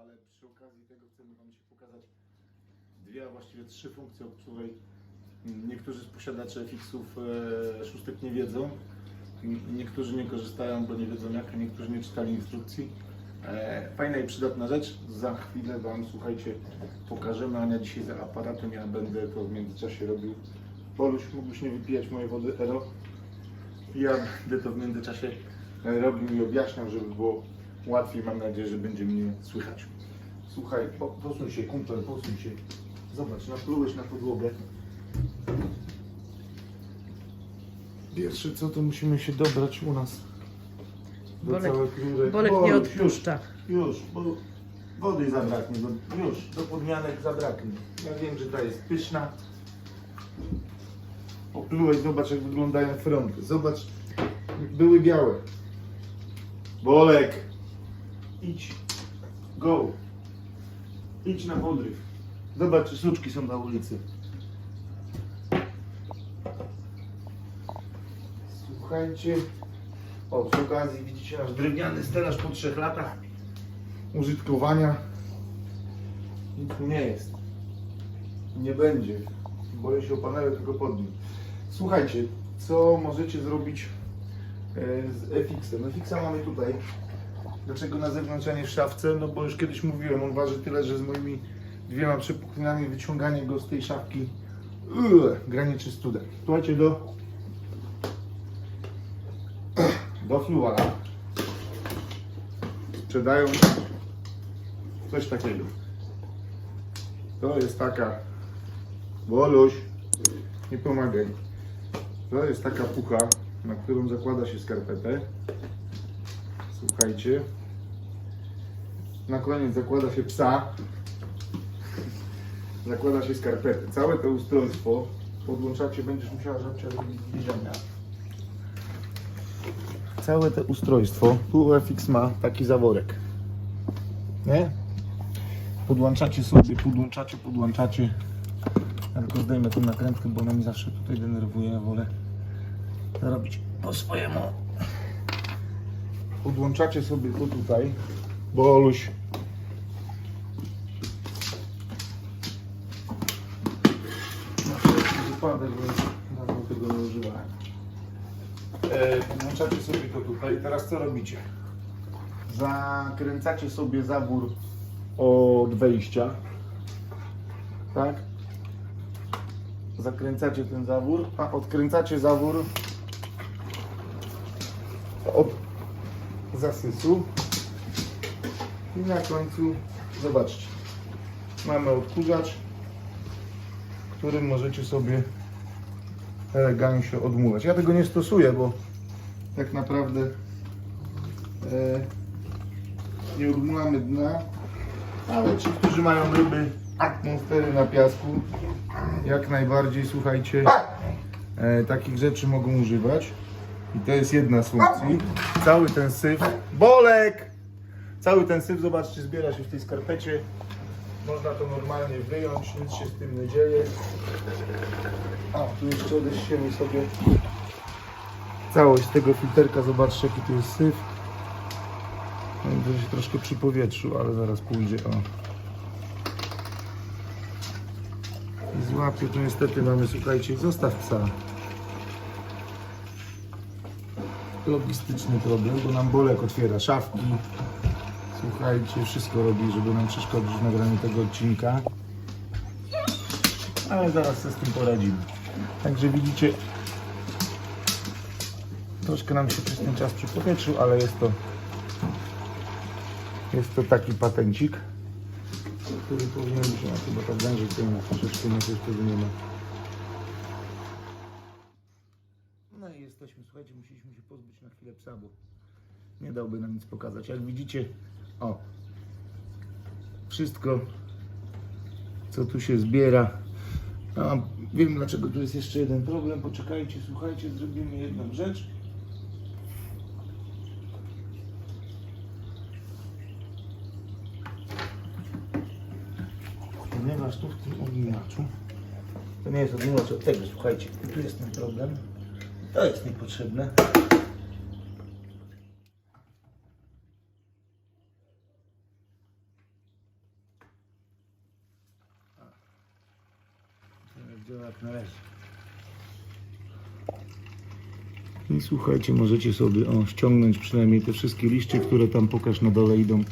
ale przy okazji tego chcemy Wam dzisiaj pokazać dwie, a właściwie trzy funkcje, o której niektórzy z posiadaczy FX-ów e, szóstek nie wiedzą. Niektórzy nie korzystają, bo nie wiedzą jak, a niektórzy nie czytali instrukcji. E, Fajna i przydatna rzecz. Za chwilę Wam, słuchajcie, pokażemy. Ania dzisiaj za aparatem, ja będę to w międzyczasie robił. Poluś, mógłbyś nie wypijać mojej wody Ero. Ja będę to w międzyczasie robił i objaśniał, żeby było łatwiej. Mam nadzieję, że będzie mnie słychać. Słuchaj, po, posuń się, kumpel, posuń się. Zobacz, naplułeś na podłogę. Pierwsze co, to musimy się dobrać u nas. Do Bolek- całych rurek. Bolek O, nie już, odpuszcza. Już, bo wody zabraknie, bo już, do podmianek zabraknie. Ja wiem, że ta jest pyszna. Oplułeś, zobacz jak wyglądają fronty. Zobacz, były białe. Bolek, idź, go. Idź na podryw. Zobacz, czy suczki są na ulicy. Słuchajcie, o, przy okazji widzicie nasz drewniany stelaż po trzech latach użytkowania. Nic tu nie jest. Nie będzie. Boję się o panele tylko pod nim. Słuchajcie, co możecie zrobić e, z FX-em? FX-a mamy tutaj. Dlaczego na zewnątrz, a nie w szafce? No bo już kiedyś mówiłem, on waży tyle, że z moimi dwiema przepuklinami wyciąganie go z tej szafki yy, graniczy z cudem. Słuchajcie, do do Fluara sprzedają coś takiego. To jest taka Woluś, nie pomagaj. To jest taka pucha, na którą zakłada się skarpetę. Słuchajcie. Na koniec zakłada się psa. Zakłada się skarpetę. Całe to ustrojstwo podłączacie, będziesz musiała żabcia robić zbliżenia. Całe to ustrojstwo, tu FX ma taki zaworek. Nie? Podłączacie sobie, podłączacie, podłączacie. Ja tylko zdejmę tą nakrętkę, bo ona mi zawsze tutaj denerwuje. Ja wolę robić po swojemu. Podłączacie sobie to tutaj, bo Oluś na wszelki wypadek, bo dawno tego nie używałem. E, Włączacie sobie to tutaj i teraz co robicie? Zakręcacie sobie zawór od wejścia. Tak? Zakręcacie ten zawór, a odkręcacie zawór od zasysu. I na końcu zobaczcie. Mamy odkurzacz, którym możecie sobie elegancie odmuwać. Ja tego nie stosuję, bo tak naprawdę e, nie odmułamy dna, ale ci, którzy mają ryby monstery na piasku, jak najbardziej, słuchajcie, e, takich rzeczy mogą używać. I to jest jedna z funkcji. Cały ten syf, bolek! Cały ten syf, zobaczcie, zbiera się w tej skarpecie. Można to normalnie wyjąć, nic się z tym nie dzieje. A, tu jeszcze odeślemy sobie całość tego filterka. Zobaczcie, jaki tu jest syf. To się troszkę przy powietrzu, ale zaraz pójdzie. O. I złapie, tu niestety mamy, słuchajcie, zostaw psa. Logistyczny problem, bo nam Bolek otwiera szafki. Słuchajcie, wszystko robi, żeby nam przeszkodzić w nagraniu tego odcinka. Ale zaraz sobie z tym poradzimy. Także widzicie, troszkę nam się przez ten czas przy powietrzu, ale jest to jest to taki patencik, który powinien się na chyba tak nie ma troszeczkę nie coś wtedy nie ma. No i jesteśmy, słuchajcie, musieliśmy się pozbyć na chwilę psa, bo nie dałby nam nic pokazać. Jak widzicie, o, wszystko, co tu się zbiera. A wiem, dlaczego tu jest jeszcze jeden problem. Poczekajcie, słuchajcie, zrobimy jedną rzecz. Ponieważ tu w tym odmijaczu, to nie jest odmijacz od tego, słuchajcie, tu jest ten problem. To jest niepotrzebne. to jak należy. I słuchajcie, możecie sobie o, ściągnąć przynajmniej te wszystkie liście, które tam pokaż na dole idą.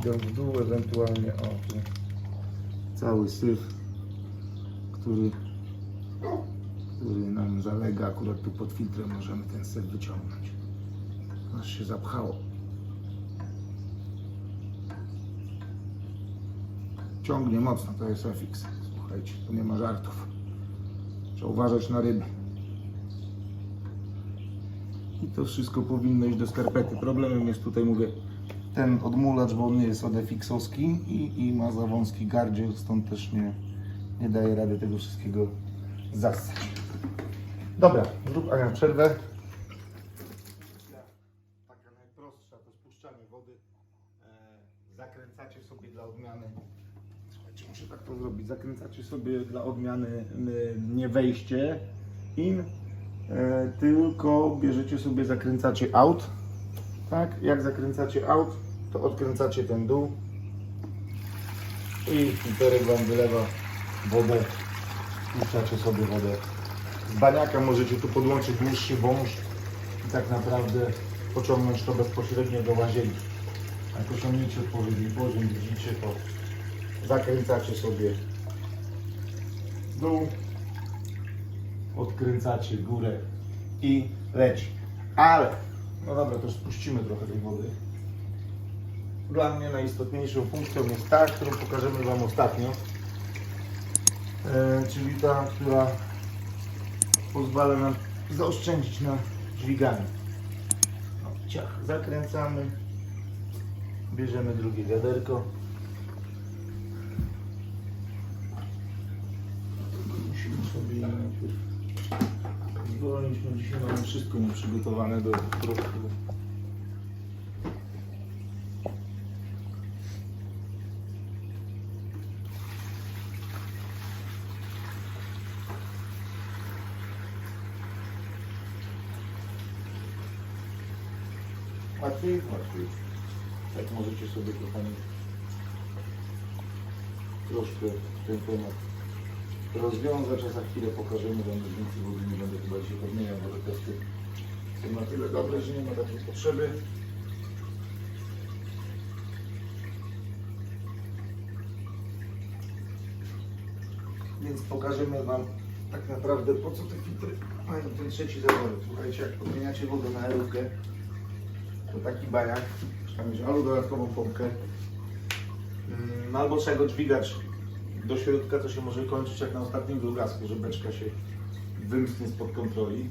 Idą w dół, ewentualnie o tu cały syf, który, który nam zalega akurat tu pod filtrem, możemy ten syf wyciągnąć. Aż się zapchało. Ciągnie mocno, to jest FX. Słuchajcie, tu nie ma żartów. Trzeba uważać na ryby. I to wszystko powinno iść do skarpety. Problemem jest tutaj, mówię, ten odmulacz, bo on jest od FX-owski i, i ma za wąski gardziel, stąd też nie, nie daje rady tego wszystkiego zassać. Dobra, zrób Ania przerwę. Taka najprostsza to spuszczanie wody. E, zakręcacie sobie dla odmiany. Słuchajcie, muszę tak to zrobić. Zakręcacie sobie dla odmiany nie wejście in, e, tylko bierzecie sobie, zakręcacie out. Tak, jak zakręcacie out, to odkręcacie ten dół i filterek Wam wylewa wodę. Puszczacie sobie wodę z baniaka. Możecie tu podłączyć dłuższy wąż i tak naprawdę pociągnąć to bezpośrednio do łazienki. Jak osiągniecie odpowiedni poziom, widzicie to, zakręcacie sobie dół, odkręcacie górę i leci. Ale, no dobra, to spuścimy trochę tej wody. Dla mnie najistotniejszą funkcją jest ta, którą pokażemy Wam ostatnio. E, czyli ta, która pozwala nam zaoszczędzić na dźwiganiu. No, ciach, zakręcamy, bierzemy drugie wiaderko. Musimy sobie je najpierw dzisiaj mamy wszystko nieprzygotowane do prostu. Łatwiej? Łatwiej. Tak możecie sobie kochani troszkę ten temat rozwiązać, a za chwilę pokażemy Wam więcej wody, nie będę chyba dzisiaj podmieniał, bo te testy są na tyle dobre, że nie ma takiej potrzeby. Więc pokażemy Wam tak naprawdę po co te filtry mają ten trzeci zaworek. Słuchajcie, jak podmieniacie wodę na erówkę, to taki bajak, trzeba mieć albo dodatkową pompkę, mm, albo trzeba go dźwigać do środka, to się może kończyć jak na ostatnim drugasku, że beczka się wymknie spod kontroli.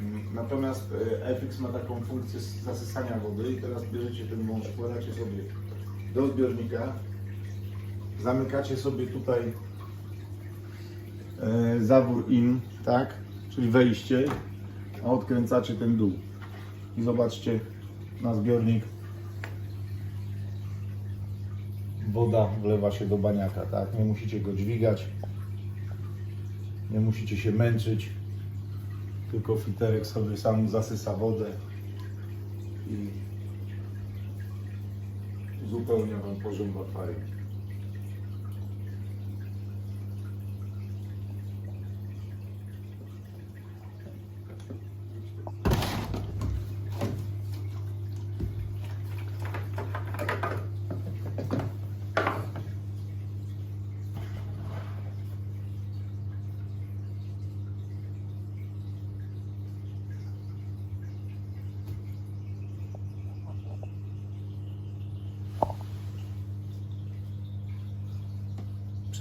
Mm, Natomiast e, FX ma taką funkcję zasysania wody i teraz bierzecie ten wąż, wkładacie sobie do zbiornika, zamykacie sobie tutaj e, zawór in, tak, czyli wejście, a odkręcacie ten dół. I zobaczcie na zbiornik woda wlewa się do baniaka, tak? Nie musicie go dźwigać, nie musicie się męczyć, tylko filterek sobie sam zasysa wodę i uzupełnia Wam poziom akwarium.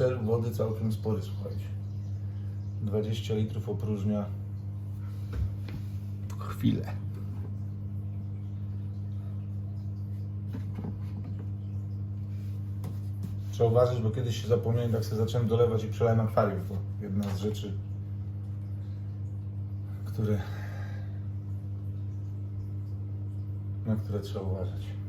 Przelew wody całkiem spory, słuchajcie. 20 litrów opróżnia w chwilę. Trzeba uważać, bo kiedyś się zapomniałem, tak sobie zacząłem dolewać i przelałem akwarium. To jedna z rzeczy, które, na które trzeba uważać.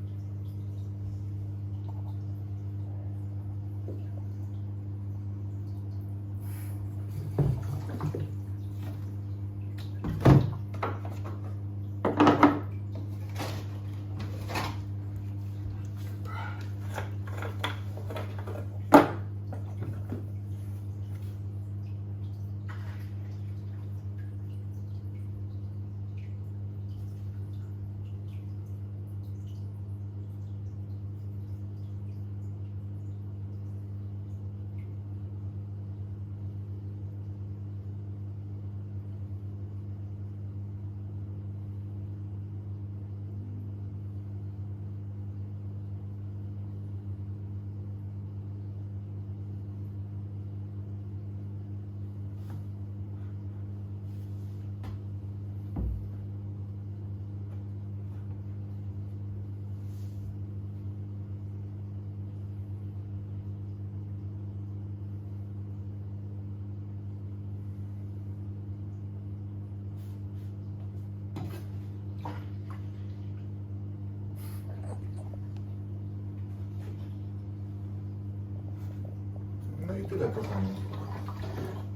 Tyle kochani.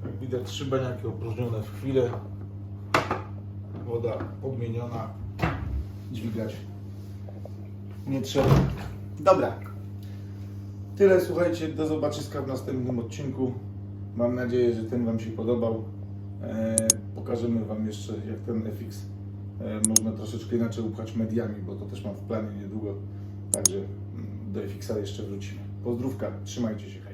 Jak widać trzy baniaki opróżnione w chwilę. Woda podmieniona. Dźwigać nie trzeba. Dobra. Tyle słuchajcie, do zobaczyska w następnym odcinku. Mam nadzieję, że ten Wam się podobał. E, pokażemy Wam jeszcze jak ten FX e, można troszeczkę inaczej upchać mediami, bo to też mam w planie niedługo. Także mm, do FX-a jeszcze wrócimy. Pozdrówka, trzymajcie się.